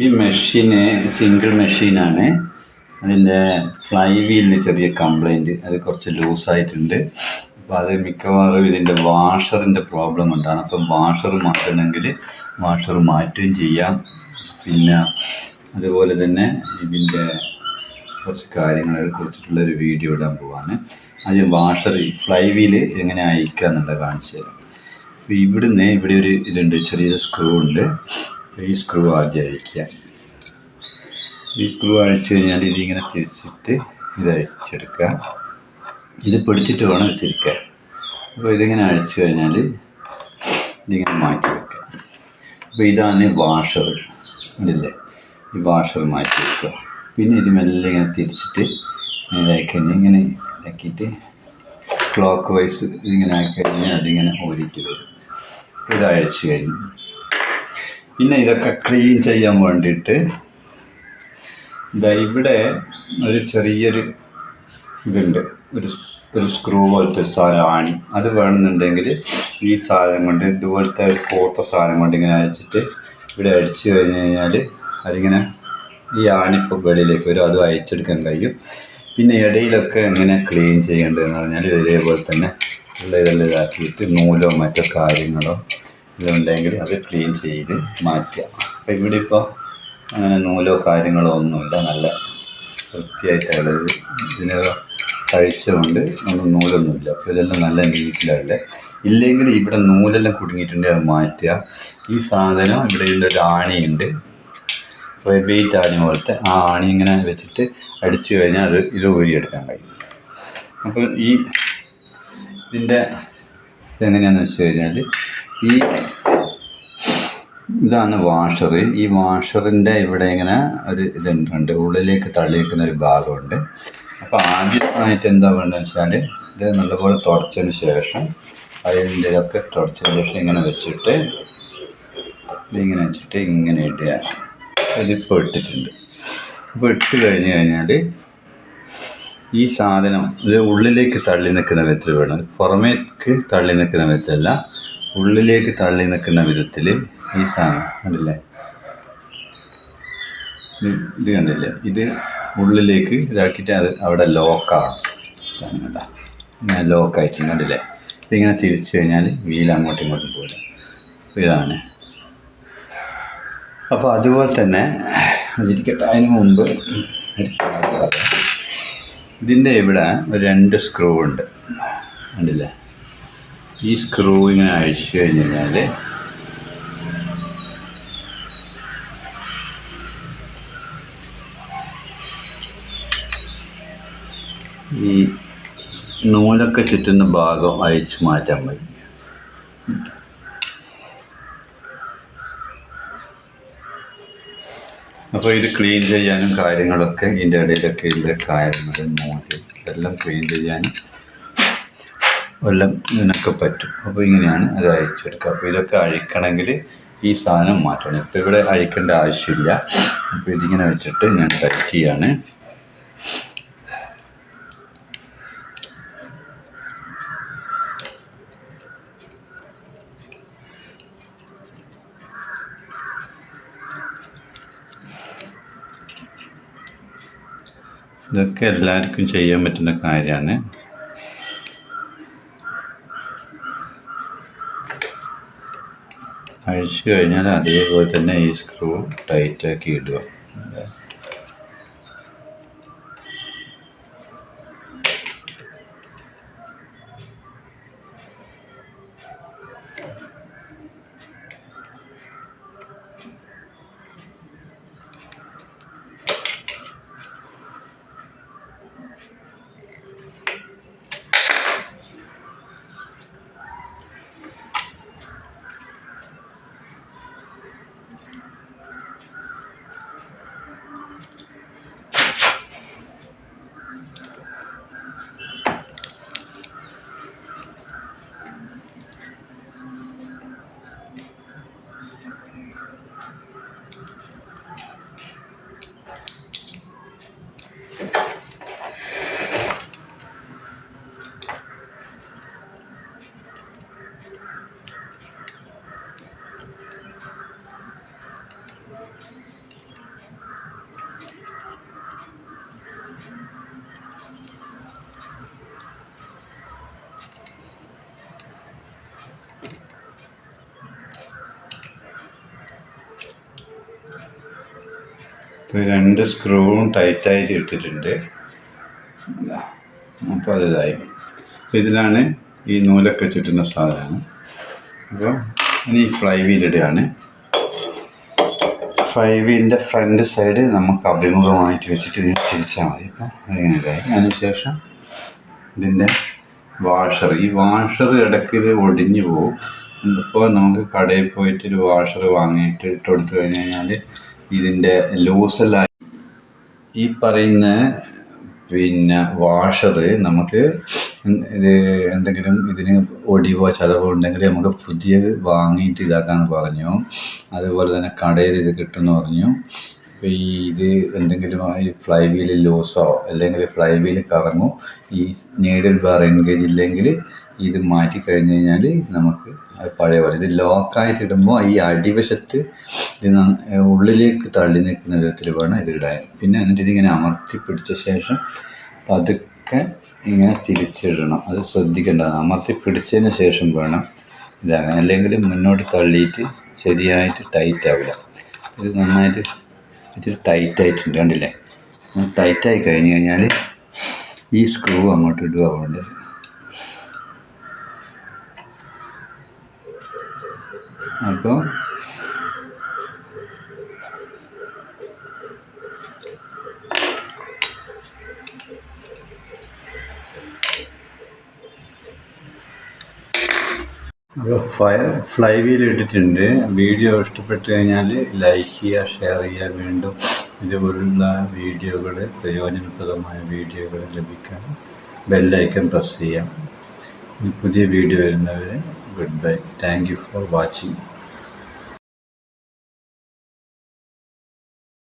ഈ മെഷീന് സിംഗിൾ മെഷീനാണ് അതിന്റെ ഫ്ലൈ വീലിന് ചെറിയ കംപ്ലൈന്റ് അത് കുറച്ച് ലൂസായിട്ടുണ്ട് അപ്പോൾ അത് മിക്കവാറും ഇതിന്റെ വാഷറിന്റെ പ്രോബ്ലം ഉണ്ടാണ് അപ്പം വാഷർ മാറ്റണമെങ്കിൽ വാഷർ മാറ്റുകയും ചെയ്യാം. പിന്നെ അതുപോലെ തന്നെ ഇതിന്റെ കുറച്ച് കാര്യങ്ങളെ കുറിച്ചിട്ടുള്ളൊരു വീഡിയോ ഇടാൻ പോവാണ്. ആദ്യം വാഷർ ഫ്ലൈ വീൽ എങ്ങനെ അയക്കുക എന്നുള്ളത് കാണിച്ചു തരാം. അപ്പോൾ ഇവിടുന്ന് ഇവിടെ ഒരു ഇതുണ്ട് ചെറിയൊരു സ്ക്രൂ ഉണ്ട്. ഈ സ്ക്രൂ ആദ്യം അഴിക്കുക ഈ സ്ക്രൂ അഴിച്ചു കഴിഞ്ഞാൽ ഇതിങ്ങനെ തിരിച്ചിട്ട് ഇത് അഴിച്ചെടുക്കുക ഇത് പിടിച്ചിട്ട് വേണം തിരിക്കാൻ അപ്പോൾ ഇതിങ്ങനെ അഴിച്ചു കഴിഞ്ഞാൽ ഇതിങ്ങനെ മാറ്റി വെക്കുക അപ്പോൾ ഇതാണ് വാഷർ ഇല്ലേ ഈ വാഷർ മാറ്റി വെക്കുക പിന്നെ ഇത് മെല്ലെ ഇങ്ങനെ തിരിച്ചിട്ട് ഇതാക്കി ഇങ്ങനെ ഇതാക്കിയിട്ട് ക്ലോക്ക് വൈസ് ഇങ്ങനെ ആക്കി കഴിഞ്ഞാൽ അതിങ്ങനെ വരും ഇത് അഴിച്ചു കഴിഞ്ഞു പിന്നെ ഇതൊക്കെ ക്ലീൻ ചെയ്യാൻ വേണ്ടിയിട്ട് ഇതാ ഇവിടെ ഒരു ചെറിയൊരു ഇതുണ്ട്. ഒരു ഒരു സ്ക്രൂ പോലത്തെ സാധനം ആണി. അത് വേണമെന്നുണ്ടെങ്കിൽ ഈ സാധനം കൊണ്ട് ഇതുപോലത്തെ പോത്ത സാധനം കൊണ്ട് ഇങ്ങനെ അഴിച്ചിട്ട് ഇവിടെ അഴിച്ചു കഴിഞ്ഞ് കഴിഞ്ഞാൽ അതിങ്ങനെ ഈ ആണിപ്പോൾ വെളിയിലേക്ക് വരും. അത് അയച്ചെടുക്കാൻ കഴിയും. പിന്നെ ഇടയിലൊക്കെ എങ്ങനെ ക്ലീൻ ചെയ്യേണ്ടതെന്ന് പറഞ്ഞാൽ ഇതേപോലെ തന്നെ ഉള്ള ഇതെല്ലാം ഇതാക്കിയിട്ട് നൂലോ മറ്റോ കാര്യങ്ങളോ ഇതുണ്ടെങ്കിൽ അത് ക്ലീൻ ചെയ്ത് മാറ്റുക. അപ്പോൾ ഇവിടെ ഇപ്പോൾ അങ്ങനെ നൂലോ കാര്യങ്ങളോ ഒന്നുമില്ല. നല്ല വൃത്തിയായിട്ടുള്ളത് ഇതിന് കഴിച്ചുകൊണ്ട് നമ്മൾ നൂലൊന്നുമില്ല. അപ്പോൾ ഇതെല്ലാം നല്ല നീറ്റിലല്ലേ? ഇല്ലെങ്കിൽ ഇവിടെ നൂലെല്ലാം കുടുങ്ങിയിട്ടുണ്ടെങ്കിൽ അത് മാറ്റുക. ഈ സാധനം ഇവിടെ ഇതിന്റെ ഒരു ആണിയുണ്ട്. റെബേറ്റ് ആണി പോലത്തെ ആ ആണി ഇങ്ങനെ വെച്ചിട്ട് അടിച്ചു കഴിഞ്ഞാൽ അത് ഇത് ഊരിയെടുക്കാൻ കഴിയും. അപ്പോൾ ഈ ഇതിന്റെ ഇതെങ്ങനെയാണെന്ന് വെച്ച് കഴിഞ്ഞാൽ ഈ ഇതാണ് വാഷർ ഈ വാഷറിന്റെ ഇവിടെ ഇങ്ങനെ ഒരു ഇതുണ്ട് ഉള്ളിലേക്ക് തള്ളി ഒരു ഭാഗമുണ്ട്. അപ്പോൾ ആദ്യമായിട്ട് എന്താ വേണ്ടതെന്ന് വെച്ചാൽ ഇത് നല്ലപോലെ തുടച്ചതിന് ശേഷം അതിന്റെ ഇതൊക്കെ തുടച്ചതിന് ശേഷം ഇങ്ങനെ വെച്ചിട്ട് ഇതിങ്ങനെ വെച്ചിട്ട് ഇങ്ങനെ ഇടുക. ഇതിപ്പോൾ ഇട്ടിട്ടുണ്ട്. അപ്പോൾ ഇട്ട് കഴിഞ്ഞ് കഴിഞ്ഞാൽ ഈ സാധനം ഇത് ഉള്ളിലേക്ക് തള്ളി നിൽക്കുന്ന വിധത്തിൽ വേണം. പുറമേക്ക് തള്ളി നിൽക്കുന്ന വിധത്തിലല്ല ഉള്ളിലേക്ക് തള്ളി നിൽക്കുന്ന വിധത്തിൽ ഈ സാധനം കണ്ടില്ലേ? ഇത് കണ്ടില്ലേ? ഇത് ഉള്ളിലേക്ക് ഇതാക്കിയിട്ട് അത് അവിടെ ലോക്കാണ് സാധനം കണ്ട? ഇങ്ങനെ ലോക്കായിട്ട് കണ്ടില്ലേ? ഇതിങ്ങനെ തിരിച്ചു കഴിഞ്ഞാൽ വീൽ അങ്ങോട്ടും ഇങ്ങോട്ടും പോലെ ഇതാണ്. അപ്പോൾ അതുപോലെ തന്നെ അതിരിക്കട്ടെ അതിന് മുമ്പ് ഇതിന്റെ ഇവിടെ രണ്ട് സ്ക്രൂ ഉണ്ട്. കണ്ടില്ലേ? ഈ സ്ക്രൂ ഇങ്ങനെ അഴിച്ചു കഴിഞ്ഞ് കഴിഞ്ഞാൽ ഈ നൂലൊക്കെ ചുറ്റുന്ന ഭാഗം അഴിച്ചു മാറ്റാൻ മതി അപ്പോൾ ഇത് ക്ലീൻ ചെയ്യാനും കാര്യങ്ങളൊക്കെ ഇതിന്റെ ഇടയിലൊക്കെ ഇതിന്റെ കാര്യങ്ങൾ നൂൽ ഇതെല്ലാം ക്ലീൻ ചെയ്യാനും എല്ലാം ഇതിനൊക്കെ പറ്റും. അപ്പോൾ ഇങ്ങനെയാണ് അത് അഴിച്ചെടുക്കുക അപ്പോൾ ഇതൊക്കെ അഴിക്കണമെങ്കിൽ ഈ സാധനം മാറ്റണം. ഇപ്പോൾ ഇവിടെ അഴിക്കേണ്ട ആവശ്യമില്ല. അപ്പോൾ ഇതിങ്ങനെ വെച്ചിട്ട് ഞാൻ ടൈറ്റ് ചെയ്യാണ് ഇതൊക്കെ എല്ലാവർക്കും ചെയ്യാൻ പറ്റുന്ന കാര്യമാണ്. അഴിച്ചു കഴിഞ്ഞാൽ അതേപോലെ തന്നെ ഈ സ്ക്രൂ ടൈറ്റാക്കി ഇടുക. രണ്ട് സ്ക്രൂവും ടൈറ്റായിട്ട് ഇട്ടിട്ടുണ്ട്. അപ്പോൾ അതിതായി ഇതിലാണ് ഈ നൂലൊക്കെ ചുറ്റുന്ന സാധനമാണ്. അപ്പോൾ ഇനി ഫ്ലൈ വീലിടുകയാണ് ഫ്ലൈ ഫ്രണ്ട് സൈഡ് നമുക്ക് അഭിമുഖമായിട്ട് വെച്ചിട്ട് ഇതിനെ തിരിച്ചാൽ മതി. അപ്പോൾ ഇതായി. അതിനുശേഷം ഇതിന്റെ വാഷർ ഈ വാഷർ ഇടയ്ക്ക് ഇത് ഒടിഞ്ഞു പോകും ഇപ്പോൾ നമുക്ക് കടയിൽ പോയിട്ട് ഒരു വാഷർ വാങ്ങിയിട്ട് ഇട്ട് കൊടുത്തു കഴിഞ്ഞ് കഴിഞ്ഞാൽ ഇതിന്റെ ലൂസെല്ലാം ഈ പറയുന്ന പിന്നെ വാഷർ നമുക്ക് ഇത് എന്തെങ്കിലും ഇതിന് ഒടിവോ ചതവോ ഉണ്ടെങ്കിൽ നമുക്ക് പുതിയത് വാങ്ങിയിട്ട് ഇതാക്കാൻ പറഞ്ഞു. അതുപോലെ തന്നെ കടയിൽ ഇത് കിട്ടുമെന്ന് പറഞ്ഞു. ഈ ഇത് എന്തെങ്കിലും ഈ ഫ്ലൈ വീൽ ലൂസോ അല്ലെങ്കിൽ ഫ്ലൈ വീൽ കറങ്ങോ ഈ നീഡിൽ ബാർ എൻഗേജ് ഇല്ലെങ്കിൽ ഇത് മാറ്റി കഴിഞ്ഞ് കഴിഞ്ഞാൽ നമുക്ക് പഴയ പോലെ. ഇത് ലോക്കായിട്ട് ഇടുമ്പോൾ ഈ അടിവശത്ത് ഇത് ഉള്ളിലേക്ക് തള്ളി നിൽക്കുന്ന വിധത്തിൽ വേണം ഇത് ഇടാൻ. പിന്നെ എന്നിട്ട് ഇതിങ്ങനെ അമർത്തി പിടിച്ച ശേഷം പതുക്കെ ഇങ്ങനെ തിരിച്ചിടണം. അത് ശ്രദ്ധിക്കേണ്ട അമർത്തി പിടിച്ചതിന് ശേഷം വേണം ഇതാകാൻ. അല്ലെങ്കിൽ മുന്നോട്ട് തള്ളിയിട്ട് ശരിയായിട്ട് ടൈറ്റ് ആവില്ല. ഇത് നന്നായിട്ട് ഇച്ചിരി ടൈറ്റ് ആയിട്ടുണ്ട് കണ്ടില്ലേ ടൈറ്റായി കഴിഞ്ഞ് കഴിഞ്ഞാൽ ഈ സ്ക്രൂ അങ്ങോട്ട് ഇടുക വേണ്ടത് അപ്പോൾ ഫ്ലൈ വീൽ ഇട്ടിട്ടുണ്ട്. വീഡിയോ ഇഷ്ടപ്പെട്ട് കഴിഞ്ഞാൽ ലൈക്ക് ചെയ്യുക ഷെയർ ചെയ്യുക. വീണ്ടും ഇതുപോലുള്ള വീഡിയോകൾ പ്രയോജനപ്രദമായ വീഡിയോകൾ ലഭിക്കാൻ ബെല്ലൈക്കൺ പ്രസ് ചെയ്യാം. പുതിയ വീഡിയോ വരുന്നവരെ goodbye. Thank you for watching.